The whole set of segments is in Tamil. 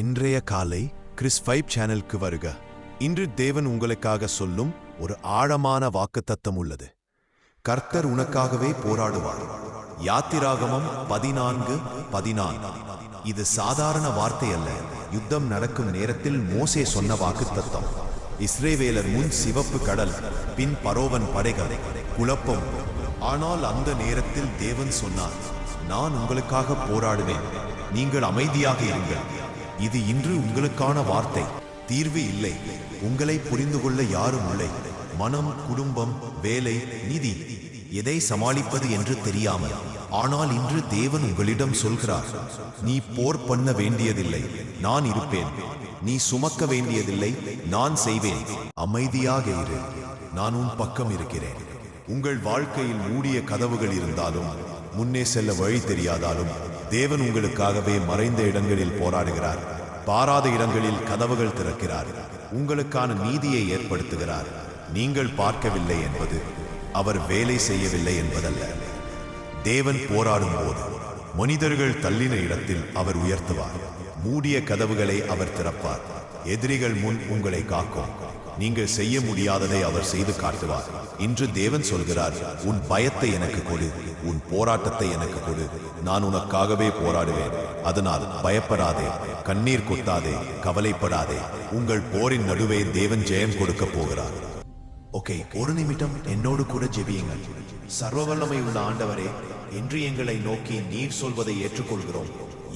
இன்றைய காலை கிறிஸ் ஃபைப் சேனலுக்கு வருக. இன்று தேவன் உங்களுக்காக சொல்லும் ஒரு ஆழமான வாக்குத்தத்தம் உள்ளது. கர்த்தர் உனக்காகவே போராடுவார். யாத்திராகமம் பதினான்கு பதினான்கு. இது சாதாரண வார்த்தை அல்ல யுத்தம் நடக்கும் நேரத்தில் மோசே சொன்ன வாக்குத்தத்தம். இஸ்ரேவேலர் முன் சிவப்பு கடல் பின் பரோவன் படைகள் குழப்பம். ஆனால் அந்த நேரத்தில் தேவன் சொன்னார் நான் உங்களுக்காக போராடுவேன். நீங்கள் அமைதியாக இருங்கள். இது இன்று உங்களுக்கான வார்த்தை. தீர்வு இல்லை. உங்களை புரிந்து கொள்ள யாரும் இல்லை. மனம் குடும்பம் வேலை நிதி எதை சமாளிப்பது என்று தெரியாமல். ஆனால் இன்று தேவன் உங்களிடம் சொல்கிறார். நீ போர் பண்ண வேண்டியதில்லை. நான் இருப்பேன். நீ சுமக்க வேண்டியதில்லை. நான் செய்வேன். அமைதியாக இரு. நான் உன் பக்கம் இருக்கிறேன். உங்கள் வாழ்க்கையில் மூடிய கதவுகள் இருந்தாலும் முன்னே செல்ல வழி தெரியாதாலும் தேவன் உங்களுக்காகவே மறைந்த இடங்களில் போராடுகிறார். பாராத இடங்களில் கதவுகள் திறக்கிறார். உங்களுக்கான நீதியை ஏற்படுத்துகிறார். நீங்கள் பார்க்கவில்லை என்பது அவர் வேலை செய்யவில்லை என்பதல்ல. தேவன் போராடும் போது மனிதர்கள் தள்ளின இடத்தில் அவர் உயர்த்துவார். மூடிய கதவுகளை அவர் திறப்பார். எதிரிகள் முன் உங்களை காக்கும். நீங்கள் செய்ய முடியாததை அவர் செய்து காட்டுவார். இன்று தேவன் சொல்கிறார் உன் பயத்தை எனக்கு கொடு உன் போராட்டத்தை எனக்கு கொடு. நான் உனக்காகவே போராடுவேன். அதனால் பயப்படாதே கண்ணீர் கொட்டாதே கவலைப்படாதே. உங்கள் போரின் நடுவே தேவன் ஜெயம் கொடுக்க போகிறார். ஓகே ஒரு நிமிடம் என்னோடு கூட ஜெபியுங்கள். சர்வவல்லமை உள்ள ஆண்டவரே இன்று எங்களை நோக்கி நீர் சொல்வதை ஏற்றுக்கொள்கிறோம்.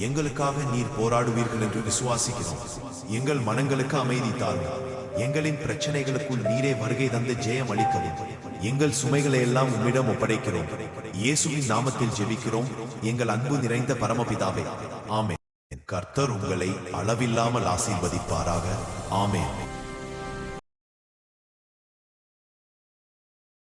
எங்களுக்காக நீர் போராடுவீர்கள் என்று விசுவாசிக்கிறோம். எங்கள் மனங்களுக்கு அமைதி தாரும் எங்களின் பிரச்சனைகளுக்குள் நீரே வருகை தந்து ஜெயம் அளிக்கவும். எங்கள் சுமைகளை எல்லாம் உம்மிடம் ஒப்படைக்கிறோம். இயேசுவின் நாமத்தில் ஜெபிக்கிறோம். எங்கள் அன்பு நிறைந்த பரமபிதாவே ஆமே கர்த்தர் உங்களை அளவில்லாமல் ஆசீர்வதிப்பாராக. ஆமே